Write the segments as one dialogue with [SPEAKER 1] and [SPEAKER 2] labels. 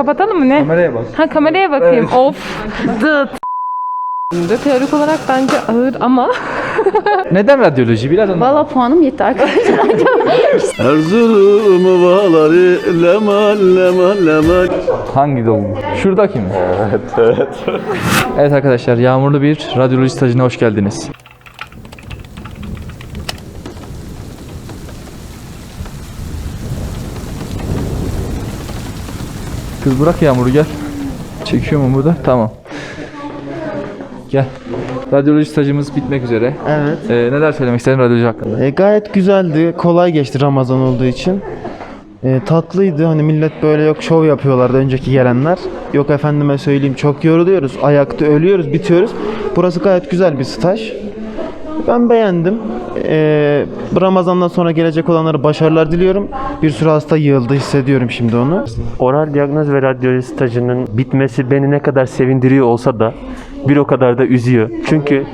[SPEAKER 1] Kapatalım mı ne?
[SPEAKER 2] Kameraya bak.
[SPEAKER 1] Ha kameraya bakayım. Of. Dıt. Teorik olarak bence ağır ama
[SPEAKER 2] Neden radyoloji? Biraz anlat.
[SPEAKER 3] Valla puanım yetti arkadaşlar.
[SPEAKER 4] Erzurum ovaları leman leman leman
[SPEAKER 2] Hangi dolu? Şuradaki mi? Evet, evet. evet arkadaşlar, yağmurlu bir radyoloji stajına hoş geldiniz. Kız bırak Yağmur'u gel. Çekiyor mu burada? Tamam. Gel. Radyoloji stajımız bitmek üzere.
[SPEAKER 5] Evet.
[SPEAKER 2] Ee, neler söylemek isterin radyoloji hakkında?
[SPEAKER 5] E, gayet güzeldi. Kolay geçti Ramazan olduğu için. E, tatlıydı. Hani millet böyle yok şov yapıyorlardı önceki gelenler. Yok efendime söyleyeyim çok yoruluyoruz. Ayakta ölüyoruz, bitiyoruz. Burası gayet güzel bir staj. Ben beğendim. E, bu Ramazan'dan sonra gelecek olanlara başarılar diliyorum. Bir sürü hasta yığıldı hissediyorum şimdi onu.
[SPEAKER 6] Oral diyagnoz ve radyoloji stajının bitmesi beni ne kadar sevindiriyor olsa da bir o kadar da üzüyor. Çünkü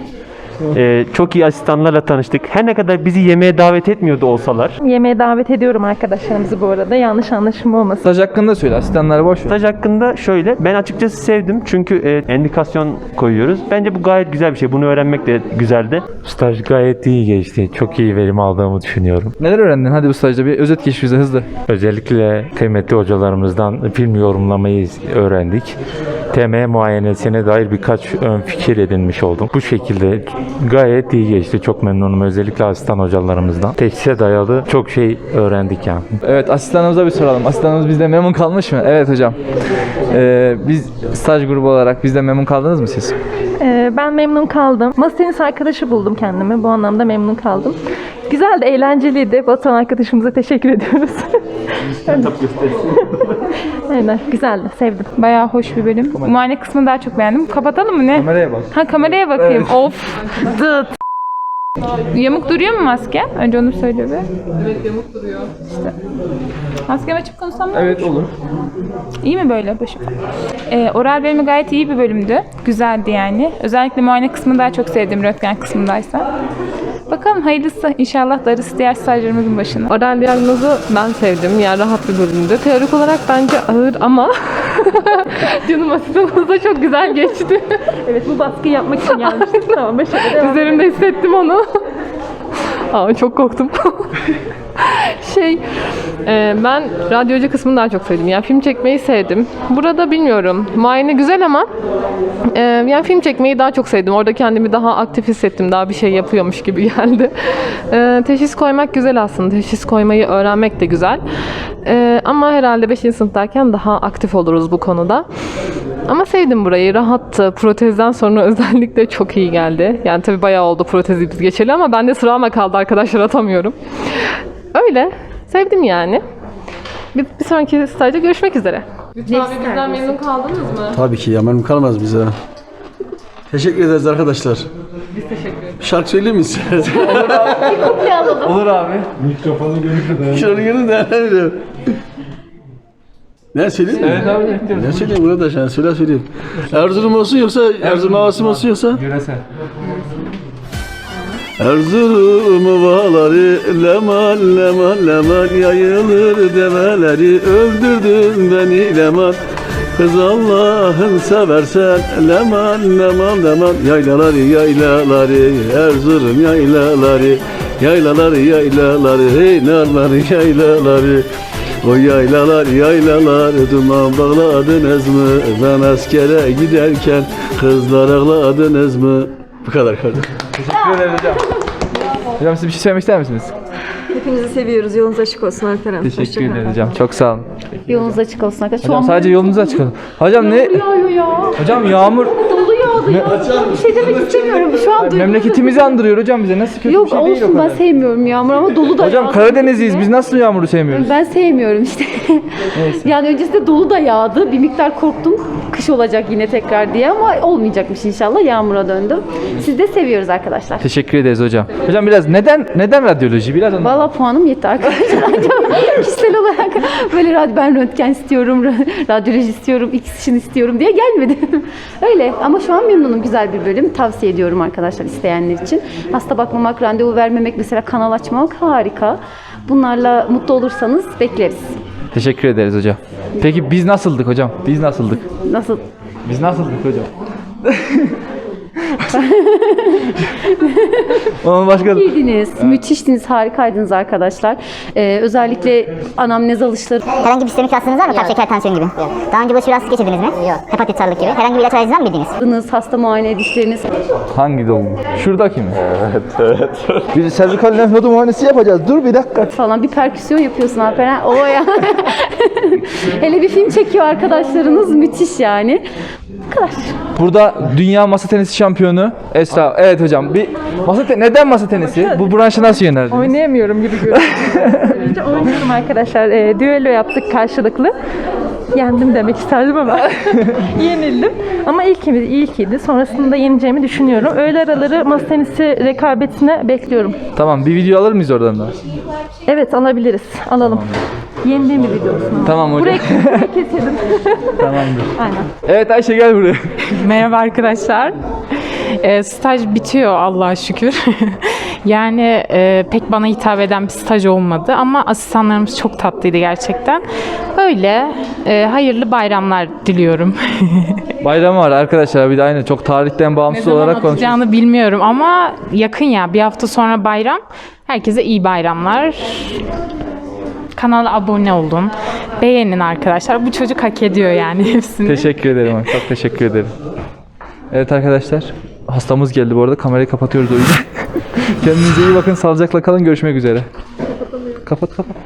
[SPEAKER 6] e, çok iyi asistanlarla tanıştık. Her ne kadar bizi yemeğe davet etmiyordu olsalar.
[SPEAKER 1] yemeğe davet ediyorum arkadaşlarımızı bu arada. Yanlış anlaşılma olmasın.
[SPEAKER 2] Staj hakkında söyle, asistanları boş ver.
[SPEAKER 6] Staj hakkında şöyle, ben açıkçası sevdim çünkü e, endikasyon koyuyoruz. Bence bu gayet güzel bir şey. Bunu öğrenmek de güzeldi.
[SPEAKER 7] Staj gayet iyi geçti. Çok iyi verim aldığımı düşünüyorum.
[SPEAKER 2] Neler öğrendin? Hadi bu stajda bir özet geç bize hızlı.
[SPEAKER 7] Özellikle kıymetli hocalarımızdan film yorumlamayı öğrendik. TM muayenesine dair birkaç ön fikir edinmiş oldum. Bu şekilde gayet iyi geçti. Çok memnunum. Özellikle asistan hocalarımızdan. Teşhise dayalı çok şey öğrendik yani.
[SPEAKER 2] Evet asistanımıza bir soralım. Asistanımız bizde memnun kalmış mı? Evet hocam. Ee, biz staj grubu olarak bizden memnun kaldınız mı siz?
[SPEAKER 1] Ee, ben memnun kaldım. Masa tenisi arkadaşı buldum kendime. Bu anlamda memnun kaldım. Güzeldi, eğlenceliydi. Batuhan arkadaşımıza teşekkür ediyoruz. Aynen, güzeldi, sevdim. Bayağı hoş bir bölüm. Muayene kısmını daha çok beğendim. Kapatalım mı ne?
[SPEAKER 2] Kameraya bak.
[SPEAKER 1] Ha kameraya bakayım. Of. Dıt. Yamuk duruyor mu maske? Önce onu söyle bir. Evet yamuk duruyor. İşte. Maskemi açıp konuşsam ne
[SPEAKER 2] Evet olur.
[SPEAKER 1] İyi mi böyle başım? Ee, oral bölümü gayet iyi bir bölümdü. Güzeldi yani. Özellikle muayene kısmını daha çok sevdim röntgen kısmındaysa. Bakalım hayırlısı. İnşallah darısı diğer stajlarımızın başına.
[SPEAKER 8] Oral diyagnozu ben sevdim. Yani rahat bir bölümdü. Teorik olarak bence ağır ama canım asistanımız da çok güzel geçti.
[SPEAKER 1] Evet bu baskıyı yapmak için gelmiştim. tamam başarılı.
[SPEAKER 8] Üzerimde hissettim onu. Aa, çok korktum. şey, e, ben radyoloji kısmını daha çok sevdim. Yani film çekmeyi sevdim. Burada bilmiyorum. Muayene güzel ama e, yani film çekmeyi daha çok sevdim. Orada kendimi daha aktif hissettim. Daha bir şey yapıyormuş gibi geldi. E, teşhis koymak güzel aslında. Teşhis koymayı öğrenmek de güzel. E, ama herhalde 5. sınıftayken daha aktif oluruz bu konuda. Ama sevdim burayı. Rahattı. Protezden sonra özellikle çok iyi geldi. Yani tabii bayağı oldu protezi biz geçeli ama ben de sırama kaldı arkadaşlar atamıyorum. Öyle. Sevdim yani. Bir, bir sonraki stajda görüşmek üzere. Lütfen bizden memnun kaldınız mı?
[SPEAKER 4] Tabii ki ya memnun kalmaz bize. Teşekkür ederiz arkadaşlar. Biz teşekkür ederiz. Şarkı söyleyeyim mi size?
[SPEAKER 2] Olur abi.
[SPEAKER 4] Şarkı gelin de ne Ne söyleyeyim mi?
[SPEAKER 2] Evet abi.
[SPEAKER 4] Ne söyleyeyim burada sen söyle söyleyeyim. Erzurum olsun yoksa Erzurum havası mı olsun yoksa?
[SPEAKER 2] Göresel.
[SPEAKER 4] Erzurum ovaları leman leman leman yayılır develeri öldürdün beni leman Kız Allah'ın seversen leman leman leman yaylaları yaylaları Erzurum yaylaları yaylaları yaylaları hey narları yaylaları o yaylalar yaylalar duman bağladınız mı? Ben askere giderken kızlar ağladınız mı? Bu kadar kardeşim.
[SPEAKER 2] Teşekkür ederim hocam. Hocam siz bir şey söylemek ister misiniz?
[SPEAKER 9] Hepinizi seviyoruz. Yolunuz açık olsun Alperen.
[SPEAKER 2] Teşekkür ederim hocam. Çok sağ olun.
[SPEAKER 3] Yolunuz açık olsun arkadaşlar.
[SPEAKER 2] Hocam sadece yolunuz açık olun. Hocam ne? Hocam yağmur
[SPEAKER 3] Dolu yağdı ya. Bir şey demek istemiyorum. Şu an duydum.
[SPEAKER 2] memleketimizi andırıyor hocam bize. Nasıl kötü
[SPEAKER 3] Yok
[SPEAKER 2] bir şey değil o
[SPEAKER 3] olsun ben
[SPEAKER 2] kadar.
[SPEAKER 3] sevmiyorum yağmur ama dolu da
[SPEAKER 2] Hocam
[SPEAKER 3] yağdı.
[SPEAKER 2] Karadenizliyiz. Biz nasıl yağmuru sevmiyoruz?
[SPEAKER 3] Ben sevmiyorum işte. yani öncesinde dolu da yağdı. Bir miktar korktum. Kış olacak yine tekrar diye ama olmayacakmış inşallah. Yağmura döndüm. Siz de seviyoruz arkadaşlar.
[SPEAKER 2] Teşekkür ederiz hocam. Hocam biraz neden neden radyoloji? Biraz anlat.
[SPEAKER 3] Valla puanım yetti arkadaşlar. Kişisel olarak böyle rad- ben röntgen istiyorum, ra- radyoloji istiyorum, X için istiyorum diye gelmedim. Öyle ama şu an memnunum. Güzel bir bölüm. Tavsiye ediyorum arkadaşlar isteyenler için. Hasta bakmamak, randevu vermemek, mesela kanal açmak harika. Bunlarla mutlu olursanız bekleriz.
[SPEAKER 2] Teşekkür ederiz hocam. Peki biz nasıldık hocam? Biz nasıldık?
[SPEAKER 3] Nasıl?
[SPEAKER 2] Biz nasıldık hocam? Onun başka
[SPEAKER 3] İyiydiniz, müthiştiniz, harikaydınız arkadaşlar. Ee, özellikle anamnez alışları
[SPEAKER 10] Herhangi bir sistemik hastanız var mı? Kalp şeker, tansiyon gibi. Yok. Daha önce bulaşıcı rahatsızlık geçirdiniz mi? Yok. Hepatit, sarılık gibi. Herhangi bir ilaç alerjiniz var mı bildiğiniz?
[SPEAKER 3] hasta muayene edişleriniz.
[SPEAKER 2] hangi dolgu? Şuradaki mi? Evet, evet. Bir servikal lenf nodu muayenesi yapacağız. Dur bir dakika.
[SPEAKER 3] falan bir perküsyon yapıyorsun Alperen. O ya. Hele bir film çekiyor arkadaşlarınız müthiş yani. Bu kadar.
[SPEAKER 2] Burada dünya masa tenisi şampiyonu Esra. Evet hocam. Bir masa te- neden masa tenisi? Bu branşı nasıl yöneldiniz?
[SPEAKER 11] Oynayamıyorum gibi görünüyor. Önce oynuyorum arkadaşlar. E, düello yaptık karşılıklı. Yendim demek isterdim ama yenildim. Ama ilkimiz ilkiydi. Sonrasında yeneceğimi düşünüyorum. Öğle araları masa tenisi rekabetine bekliyorum.
[SPEAKER 2] Tamam bir video alır mıyız oradan da?
[SPEAKER 11] Evet alabiliriz. Alalım. Yendiğim bir video olsun. ama.
[SPEAKER 2] Tamam hocam.
[SPEAKER 11] Burayı keselim.
[SPEAKER 2] Tamamdır.
[SPEAKER 11] Aynen.
[SPEAKER 2] Evet Ayşe gel buraya.
[SPEAKER 12] Merhaba arkadaşlar. Ee, staj bitiyor Allah'a şükür. yani e, pek bana hitap eden bir staj olmadı ama asistanlarımız çok tatlıydı gerçekten. Öyle e, hayırlı bayramlar diliyorum.
[SPEAKER 2] Bayram var arkadaşlar bir de aynı çok tarihten bağımsız
[SPEAKER 12] ne
[SPEAKER 2] olarak
[SPEAKER 12] zaman
[SPEAKER 2] konuşuyoruz.
[SPEAKER 12] atacağını bilmiyorum ama yakın ya bir hafta sonra bayram. Herkese iyi bayramlar. Kanala abone olun. Beğenin arkadaşlar. Bu çocuk hak ediyor yani hepsini.
[SPEAKER 2] Teşekkür ederim. Çok teşekkür ederim. Evet arkadaşlar. Hastamız geldi bu arada. Kamerayı kapatıyoruz o yüzden. Kendinize iyi bakın. Sağlıcakla kalın. Görüşmek üzere. Kapat kapat.